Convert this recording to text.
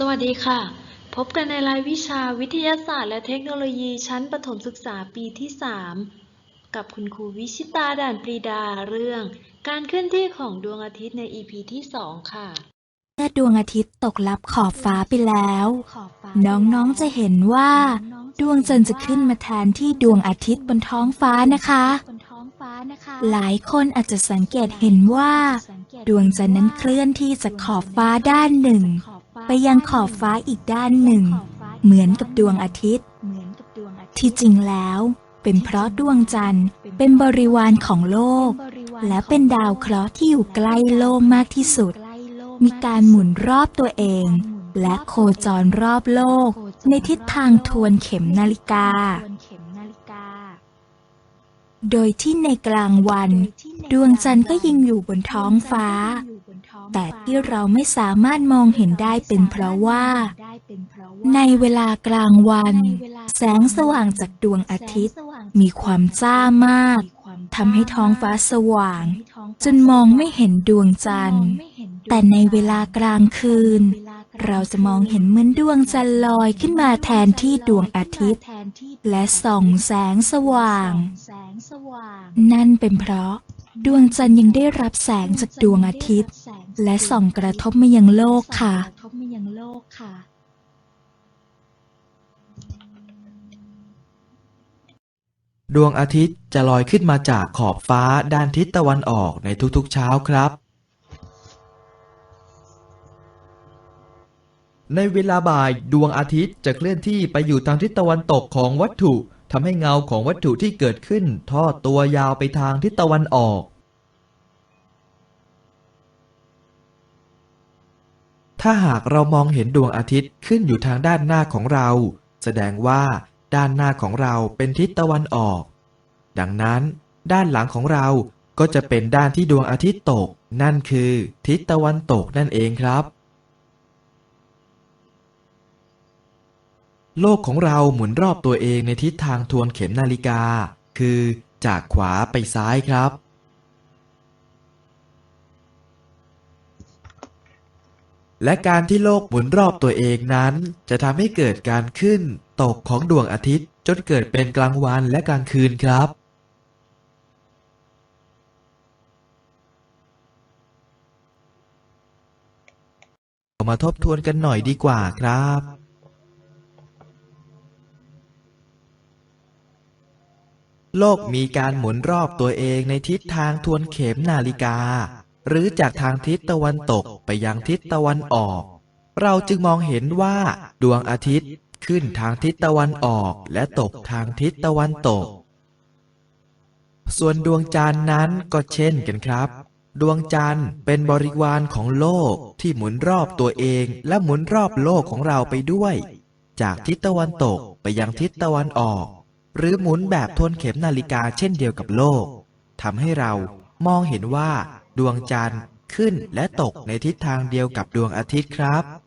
สวัสดีค่ะ พบกันในรายวิชาวิทยาศาสตร์และเทคโนโลยีชั้นประถมศึกษาปีที่ 3 กับคุณครูวิชิตาด่านปรีดาเรื่อง การเคลื่อนที่ของดวงอาทิตย์ใน EP ที่ 2 ค่ะ เมื่อดวงอาทิตย์ตกลับขอบฟ้าไปแล้ว น้องๆจะเห็นว่า ดวงจันทร์จะขึ้นมาแทนที่ดวงอาทิตย์บนท้องฟ้านะคะ หลายคนอาจจะสังเกตเห็นว่า ดวงจันทร์นั้นเคลื่อนที่จากขอบฟ้าด้านหนึ่ง ไปยังขอบฟ้าอีกด้านหนึ่ง เหมือนกับดวงอาทิตย์ ที่จริงแล้ว เป็นเพราะดวงจันทร์เป็นบริวารของโลก และเป็นดาวเคราะห์ที่อยู่ใกล้โลกมากที่สุด มีการหมุนรอบตัวเอง และโคจรรอบโลก ในทิศทางทวนเข็มนาฬิกา โดยที่ในกลางวัน ดวงจันทร์ก็ยังอยู่บนท้องฟ้า แต่ที่เราไม่สามารถมองเห็นได้เป็นเพราะว่า ในเวลากลางวัน แสงสว่างจากดวงอาทิตย์ มีความจ้ามากทำให้ท้องฟ้าสว่าง จนมองไม่เห็นดวงจันทร์ แต่ในเวลากลางคืน เราจะมองเห็นเหมือนดวงจันทร์ลอยขึ้นมาแทนที่ดวงอาทิตย์ และส่องแสงสว่าง นั่นเป็นเพราะ ดวงจันทร์ยังได้รับแสงจากดวงอาทิตย์ และส่องกระทบมายังโลกค่ะ ดวงอาทิตย์จะลอยขึ้นมาจากขอบฟ้าด้านทิศตะวันออกในทุกๆเช้าครับ ในเวลาบ่ายดวงอาทิตย์จะเคลื่อนที่ไปอยู่ทางทิศตะวันตกของวัตถุทำให้เงาของวัตถุที่เกิดขึ้นทอดตัวยาวไปทางทิศตะวันออก ถ้าหากเรามองเห็นดวงอาทิตย์ขึ้นอยู่ทางด้านหน้าของเรา แสดงว่าด้านหน้าของเราเป็นทิศตะวันออก ดังนั้น ด้านหลังของเราก็จะเป็นด้านที่ดวงอาทิตย์ตก นั่นคือทิศตะวันตกนั่นเองครับ โลกของเราหมุนรอบตัวเองในทิศทางทวนเข็มนาฬิกา คือจากขวาไปซ้ายครับ และการที่โลกหมุนรอบตัวเองนั้น จะทำให้เกิดการขึ้น ตกของดวงอาทิตย์ จนเกิดเป็นกลางวันและกลางคืนครับ มาทบทวนกันหน่อยดีกว่าครับ โลกมีการหมุนรอบตัวเองในทิศทางทวนเข็มนาฬิกา หรือจากทางทิศตะวันตกไปยังทิศตะวันออก เราจึงมองเห็นว่าดวงอาทิตย์ขึ้นทางทิศตะวันออกและตกทางทิศตะวันตก ส่วนดวงจันทร์นั้นก็เช่นกันครับ ดวงจันทร์เป็นบริวารของโลกที่หมุนรอบตัวเองและหมุนรอบโลกของเราไปด้วย จากทิศตะวันตกไปยังทิศตะวันออก หรือหมุนแบบทวนเข็มนาฬิกาเช่นเดียวกับโลกทำให้เรามองเห็นว่า ดวงจันทร์ขึ้นและตกในทิศทางเดียวกับดวงอาทิตย์ครับ